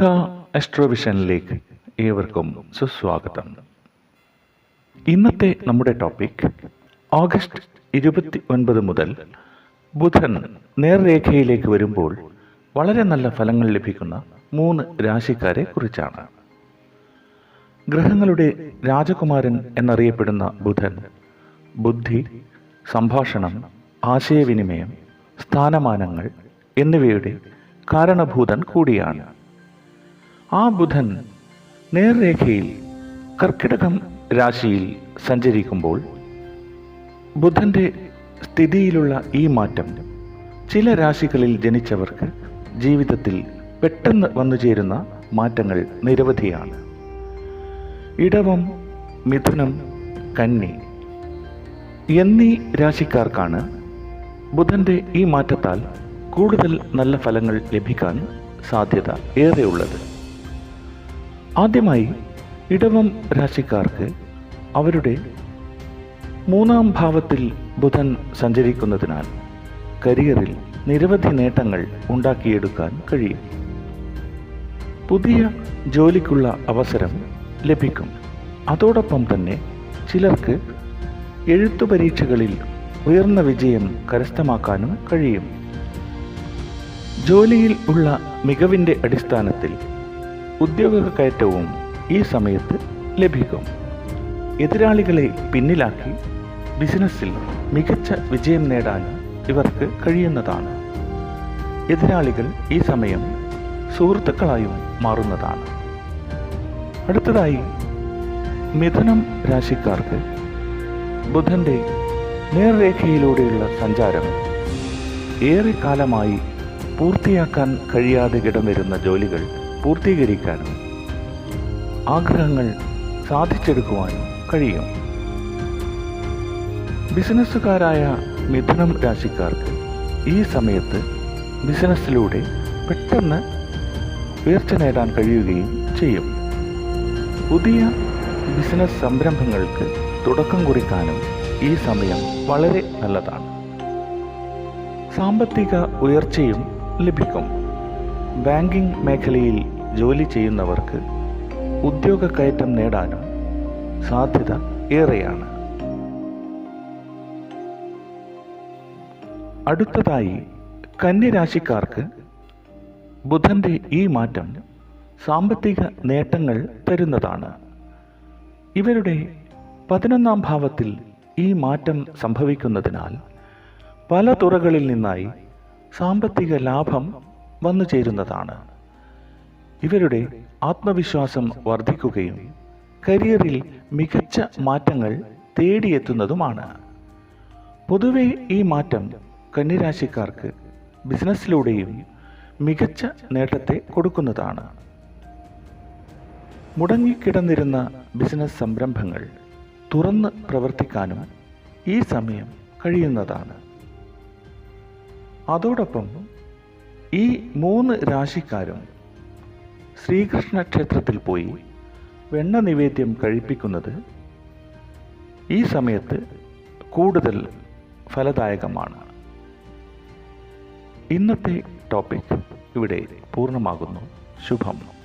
സുമുഖ അസ്ട്രോവിഷനിലേക്ക് ഏവർക്കും സുസ്വാഗതം. ഇന്നത്തെ നമ്മുടെ ടോപ്പിക് ഓഗസ്റ്റ് ഇരുപത്തി ഒൻപത് മുതൽ ബുധൻ നേർരേഖയിലേക്ക് വരുമ്പോൾ വളരെ നല്ല ഫലങ്ങൾ ലഭിക്കുന്ന മൂന്ന് രാശിക്കാരെ കുറിച്ചാണ്. ഗ്രഹങ്ങളുടെ രാജകുമാരൻ എന്നറിയപ്പെടുന്ന ബുധൻ ബുദ്ധി സംഭാഷണം ആശയവിനിമയം സ്ഥാനമാനങ്ങൾ എന്നിവയുടെ കാരണഭൂതൻ കൂടിയാണ്. ആ ബുധൻ നേർരേഖയിൽ കർക്കിടകം രാശിയിൽ സഞ്ചരിക്കുമ്പോൾ ബുധന്റെ സ്ഥിതിയിലുള്ള ഈ മാറ്റം ചില രാശികളിൽ ജനിച്ചവർക്ക് ജീവിതത്തിൽ പെട്ടെന്ന് വന്നു ചേരുന്ന മാറ്റങ്ങൾ നിരവധിയാണ്. ഇടവം മിഥുനം കന്നി എന്നീ രാശിക്കാർക്കാണ് ബുധന്റെ ഈ മാറ്റത്താൽ കൂടുതൽ നല്ല ഫലങ്ങൾ ലഭിക്കാൻ സാധ്യത ഏറെയുള്ളത്. ആദ്യമായി ഇടവം രാശിക്കാർക്ക് അവരുടെ മൂന്നാം ഭാവത്തിൽ ബുധൻ സഞ്ചരിക്കുന്നതിനാൽ കരിയറിൽ നിരവധി നേട്ടങ്ങൾ ഉണ്ടാക്കിയെടുക്കാൻ കഴിയും. പുതിയ ജോലിക്കുള്ള അവസരം ലഭിക്കും. അതോടൊപ്പം തന്നെ ചിലർക്ക് എഴുത്തു പരീക്ഷകളിൽ ഉയർന്ന വിജയം കരസ്ഥമാക്കാനും കഴിയും. ജോലിയിൽ ഉള്ള മികവിന്റെ അടിസ്ഥാനത്തിൽ ഉദ്യോഗ കയറ്റവും ഈ സമയത്ത് ലഭിക്കും. എതിരാളികളെ പിന്നിലാക്കി ബിസിനസ്സിൽ മികച്ച വിജയം നേടാൻ ഇവർക്ക് കഴിയുന്നതാണ്. എതിരാളികൾ ഈ സമയം സുഹൃത്തുക്കളായും മാറുന്നതാണ്. അടുത്തതായി മിഥുനം രാശിക്കാർക്ക് ബുധന്റെ നേർരേഖയിലൂടെയുള്ള സഞ്ചാരം ഏറെ കാലമായി പൂർത്തിയാക്കാൻ കഴിയാതെ കിടന്നിരുന്ന ജോലികൾ പൂർത്തീകരിക്കാനും ആഗ്രഹങ്ങൾ സാധിച്ചെടുക്കുവാനും കഴിയും. ബിസിനസ്സുകാരായ മിഥുനം രാശിക്കാർക്ക് ഈ സമയത്ത് ബിസിനസ്സിലൂടെ പെട്ടെന്ന് ഉയർച്ച നേടാൻ കഴിയുകയും ചെയ്യും. പുതിയ ബിസിനസ് സംരംഭങ്ങൾക്ക് തുടക്കം കുറിക്കാനും ഈ സമയം വളരെ നല്ലതാണ്. സാമ്പത്തിക ഉയർച്ചയും ലഭിക്കും. ബാങ്കിംഗ് മേഖലയിൽ ജോലി ചെയ്യുന്നവർക്ക് ഉദ്യോഗ കയറ്റം നേടാനും സാധ്യത ഏറെയാണ്. അടുത്തതായി കന്യരാശിക്കാർക്ക് ബുധന്റെ ഈ മാറ്റം സാമ്പത്തിക നേട്ടങ്ങൾ തരുന്നതാണ്. ഇവരുടെ പതിനൊന്നാം ഭാവത്തിൽ ഈ മാറ്റം സംഭവിക്കുന്നതിനാൽ പല തുറകളിൽ നിന്നായി സാമ്പത്തിക ലാഭം വന്നു ചേരുന്നതാണ്. ഇവരുടെ ആത്മവിശ്വാസം വർദ്ധിക്കുകയും കരിയറിൽ മികച്ച മാറ്റങ്ങൾ തേടിയെത്തുന്നതുമാണ്. പൊതുവെ ഈ മാറ്റം കന്യരാശിക്കാർക്ക് ബിസിനസ്സിലൂടെയും മികച്ച നേട്ടത്തെ കൊടുക്കുന്നതാണ്. മുടങ്ങിക്കിടന്നിരുന്ന ബിസിനസ് സംരംഭങ്ങൾ തുറന്ന് പ്രവർത്തിക്കാനും ഈ സമയം കഴിയുന്നതാണ്. അതോടൊപ്പം ഈ മൂന്ന് രാശിക്കാരും ശ്രീകൃഷ്ണ ക്ഷേത്രത്തിൽ പോയി വെണ്ണ നിവേദ്യം കഴിപ്പിക്കുന്നത് ഈ സമയത്ത് കൂടുതൽ ഫലദായകമാണ്. ഇന്നത്തെ ടോപ്പിക് ഇവിടെ പൂർണമാകുന്നു. ശുഭം.